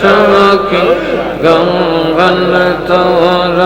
शोकी गंगल तोर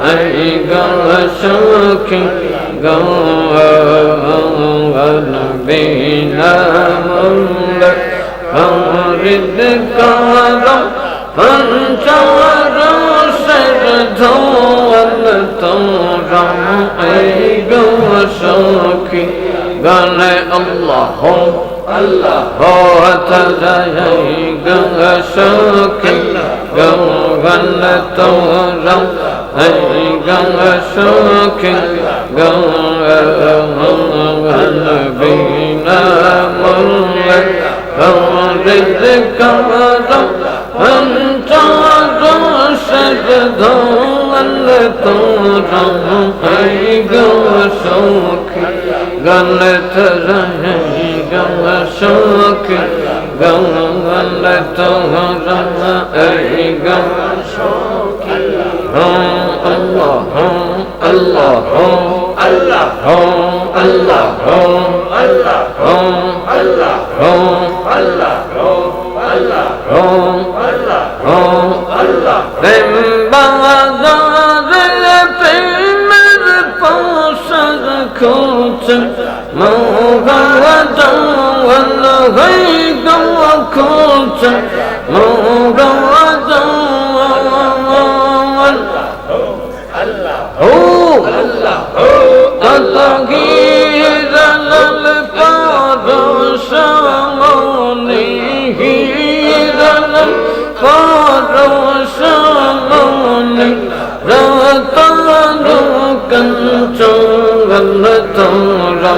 हरि गंग शोकी गंगल बीना मंगल अमृत कार पंचवर सर धोवल तोर हरि गंग शोकी गण अल्लाह हो अथई गंग सुखी गौगन तोरम हई गंग सुखी गौगन बीन मुल गौरिद कमरम हंचारो सद धोल तोरम हई गौ गलत रहे गल शोक गल गलत रहे गल शोक हम अल्लाह हम अल्लाह हम अल्लाह हम अल्लाह हम अल्लाह हम अल्लाह हम अल्लाह हम अल्लाह हम अल्लाह हम अल्लाह हम अल्लाह مغرة والغيب وكنت مغرة هو تغيير للفاظ شموني غير الفاظ شموني رتان كنتم বন্ধ তোমরা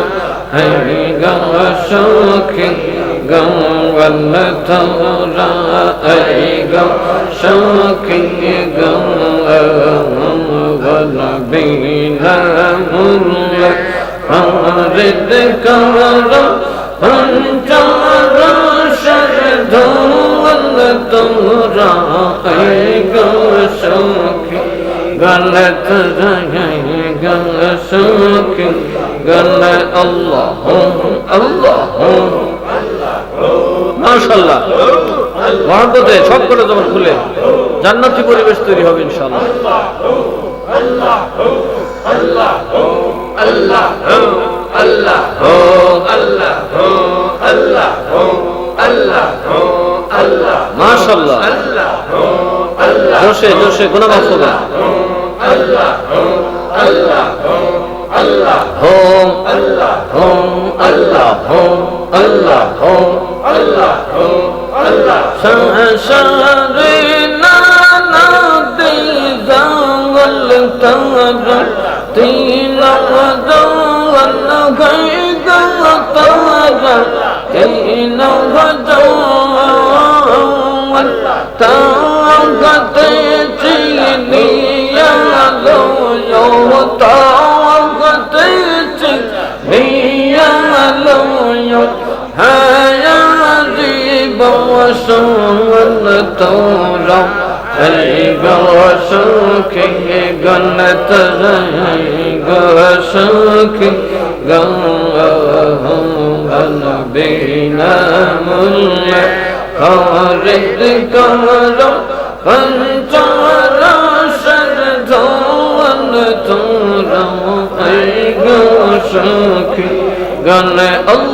হরি গঙ্গ সখী গঙ্গল তোমরা হরি গঙ্গ সখী গঙ্গল বিনা মূল্য অমৃত কর পঞ্চার শরধল তোমরা হরি গঙ্গ সখী গলত রঙ رهي غشوك গলে আল্লাহ আল্লাহ মাশাল্লাহ মহাব্বতে সব করে যখন খুলে জান্নাতি পরিবেশ তৈরি হবে ইনশাআল্লাহ মাশাল্লাহ জোশে জোশে গুনাহ মাফ হবে হোম, আল্লাহ হোম আল্লাহ হোম আল্লাহ হোম আল্লাহ হোম, আল্লাহ সংসারে নানা দিজাঙ্গল তার তিন গজল গাই তার। তিন গজল তাগতে رسول تورا هيگ رسول کی گنت هيگ رسول کی گنگل بینا مل خارد کرم پنچارا سر دھون تورا هيگ رسول کی گن اللہ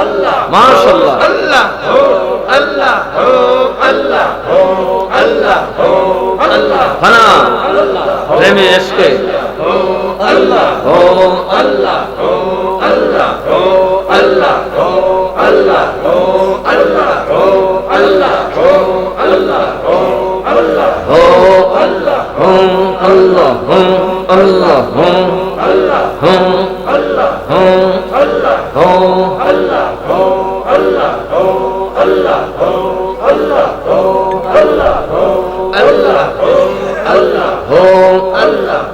الله. ماشاء اللہ الله. الله. ফানা প্রেমে এসকে আল্লাহ হো আল্লাহ হো আল্লাহ হো আল্লাহ হো আল্লাহ হো আল্লাহ হো আল্লাহ হো আল্লাহ হো আল্লাহ হো আল্লাহ হো আল্লাহ হো আল্লাহ হো আল্লাহ হো আল্লাহ হো আল্লাহ হো আল্লাহ হো আল্লাহ হো আল্লাহ হো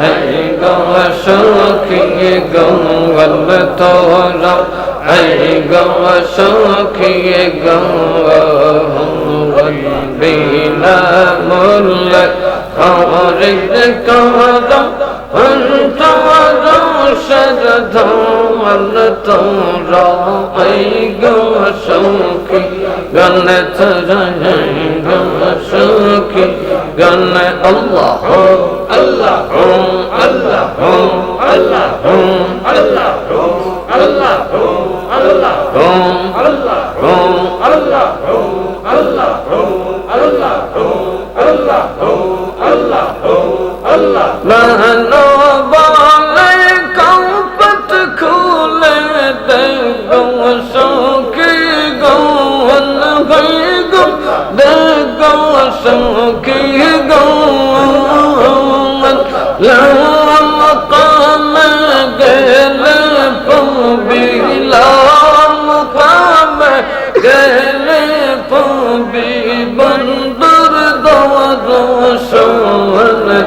أي قوشوكي قوم والطولة أي قوشوكي قوم والبينا ملك فورد كورا أنت ورشد والطولة أي قوشوكي قلت رجل قوشوكي Allah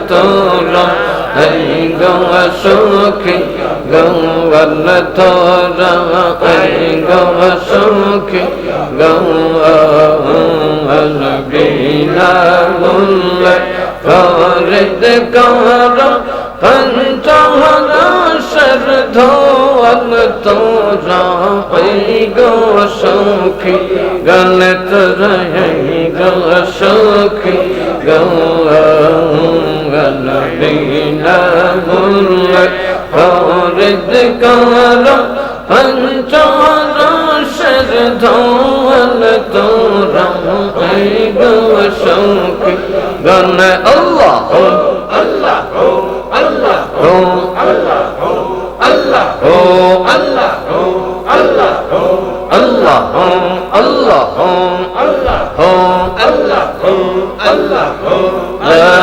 তোরা হই গৌয়া সুখী গৌয়াল তোরা হই গৌয়া সুখী গৌয়াল বিনা মূল্য করিত কর পঞ্চহর সর ধোয়াল তোরা হই গৌয়া সুখী গণিত রহি গৌয়া সুখী গৌয়া نبينا غرق خالد کارا پنچارا شر دھول تو رم عیب و شوق گن اللہ ہو اللہ ہو اللہ ہو اللہ ہو اللہ ہو اللہ ہو اللہ ہو اللہ ہو اللہ ہو اللہ ہو اللہ ہو اللہ ہو